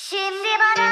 Şimdi bana